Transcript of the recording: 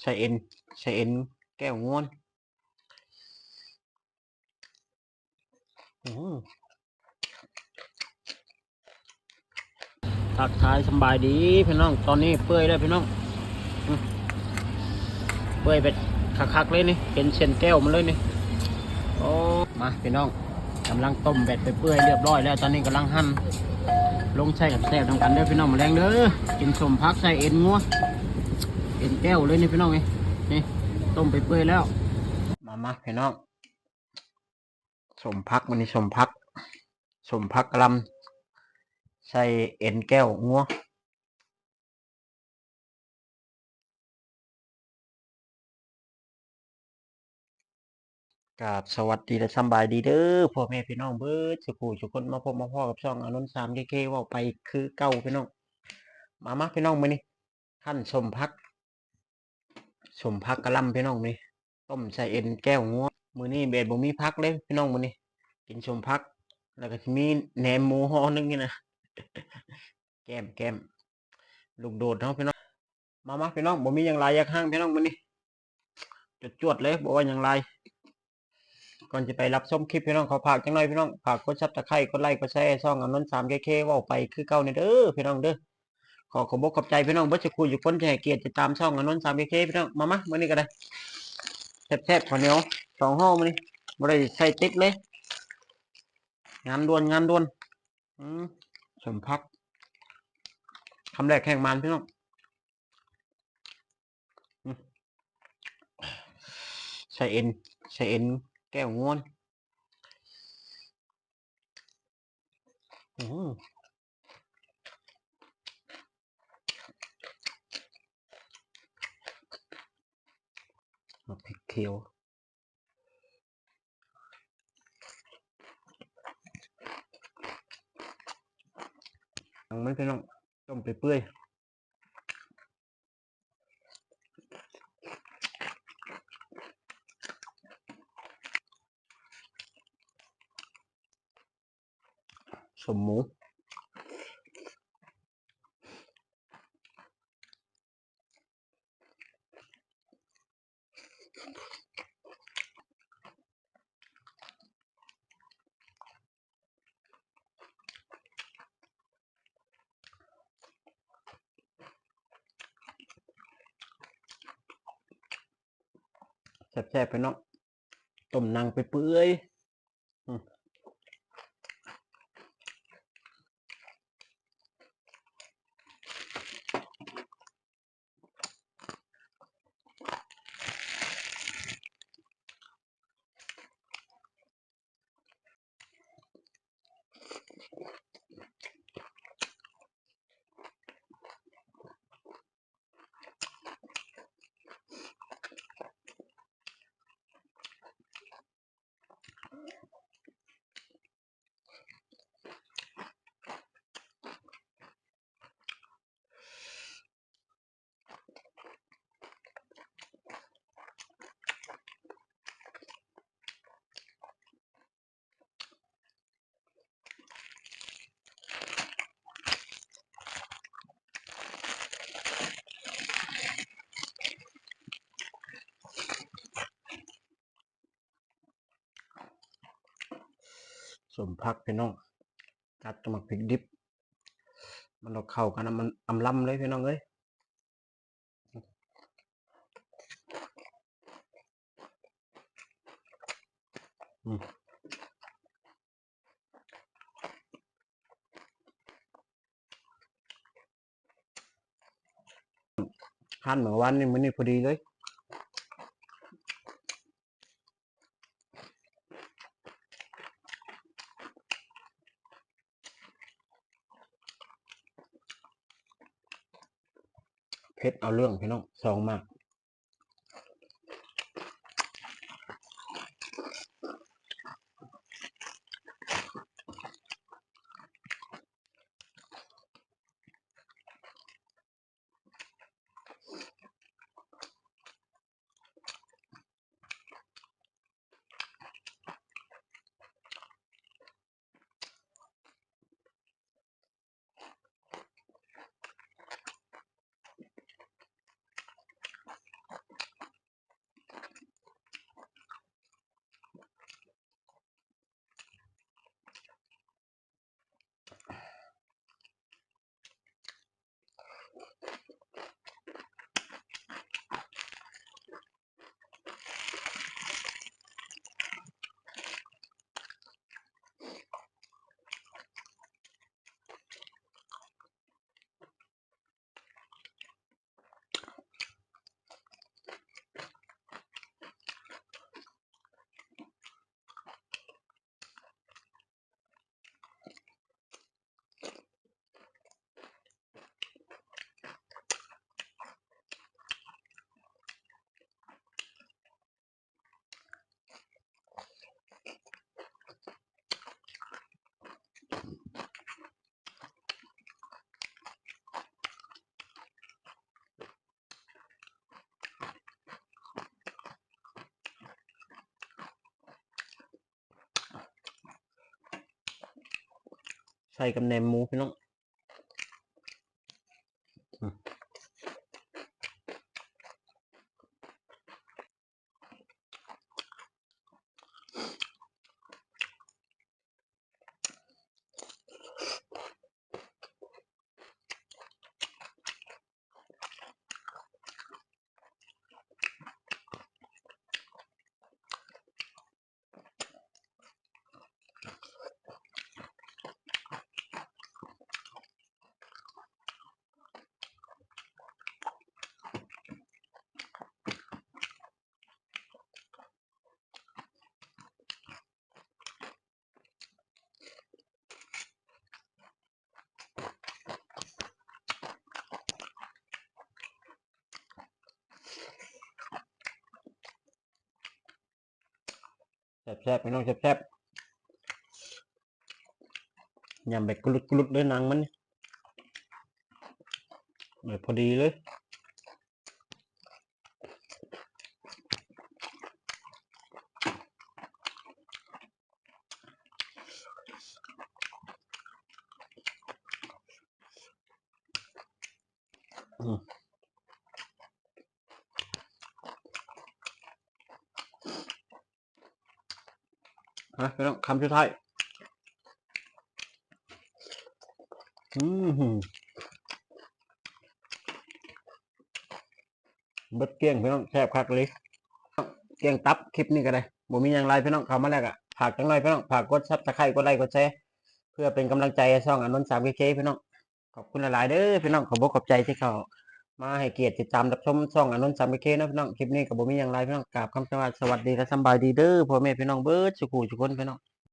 ใส่เอ็นใส่เอ็นแก้วงวนอืมทักทายสบายดีพี่น้อง ตอนนี้เปื่อยแล้วพี่น้อง เปื่อยเป็ดคักๆเลยนี่ เป็นเส้นแก้วมันเลยนี่ โอ้ มาพี่น้องกำลังต้มเบ็ดไปเปื่อยเรียบร้อยแล้ว ตอนนี้กำลังหั่นลงใส่กับแซ่บทำกันเด้อพี่น้องมาแรงเด้อ กินสมพักใส่เอ็นงัว เอ็นแก้วเลยนี่พี่น้องนี่นี่ต้มไปเปื่อยแล้ว มามาพี่น้องสมพักมันนี่สมพัก สมพักลำใส่เอ็นแก้วงัวกราบสวัสดีและสบายดีเด้อพ่อแม่พี่น้องเบิร์ดสุขูสุคนมาพบมาพ่อกับช่องอนุนสามเคเคว่าไปคือเก้าพี่น้อง มามาพี่น้องมื้อนี้ขั้นสมพัก สมพักกระลำพี่น้องมื้อนี้ต้มใส่เอ็นแก้วงัวมือนี้เบดบ่มีพักเลยพี่น้องมือนี้กินสมพัก แล้วก็มีแหนมหมูห่อหนึงนี่นะแก้มแก้มลูกโดดเนาะพี่น้องมามาพี่น้องบ่มีหยังหลายอยากห้างพี่น้องมือนี้จวดเลยบ่ว่าหยังหลายก่อนจะไปรับชมคลิปพี่น้องขอฝากจังหน่อยพี่น้องฝากกดซับตะไคร้กดไลค์กดแชร์ช่องอานนท์ 3KK เว้าไปคือเก่าเนี่ยเด้อพี่น้องเด้อ ขอขอบอกขอบใจพี่น้องเบิดจะคุยอยู่คนจะให้เกียรติตามช่องอานนท์ 3KK พี่น้องมามามื้อนี้ก็ได้แซ่บๆข้าวเหนียวสองห่องมื้อนี้บ่ได้ใส่ติ๊กเลย งานด่วนงานด่วนอืมสมพักคำแรกแข่งมันพี่น้องใส่เอ็นใส่เอ็นแก้วง่วนอืม เอาพริกเขียวยังไม่พี่น้องต้มไปเปื่อยสมหมู แซ่บๆไปเนาะต้มนังไปเปื่อย มพักพี่น้องกัดกับหมักพริกดิบ มันเราเข้ากันนะมันอำลำเลยพี่น้องเอ้ยอืมหั่นเหมือนวันนี้มันนี่พอดีเลย เพชรเอาเรื่องพี่น้องสองมาก ใส่กับแหนมหมูพี่น้อง แซ่บๆพี่น้องแซ่บๆยำแบบกรุดกรุดเลยนังมันนี่แบบพอดีเลยอืม ฮะพี่น้องคำสุดท้ายอืมเบิดเกี้ยงพี่น้องแซ่บคักเลยเกี้ยงตับคลิปนี้ก็ได้บ่มีอย่างไรพี่น้องเข้ามาแล้วก็ฝากจังหน่อยพี่น้องฝากกดซับสไครต์กดไลค์กดแชร์เพื่อเป็นกำลังใจให้ช่องอานนท์สามเคพี่น้องขอบคุณหลายๆเด้อพี่น้องขอบอกขอบใจที่เขา มาให้เกียรติติดตามรับชมช่องอานนสามเคนะพี่น้องคลิปนี้กับผมีอย่างไรพี่น้องกราบคำสวัสดีสวัสดีและสบายดีเด้อพ่อแม่พี่น้องเบิร์ดสุขุสุขคนพี่น้อง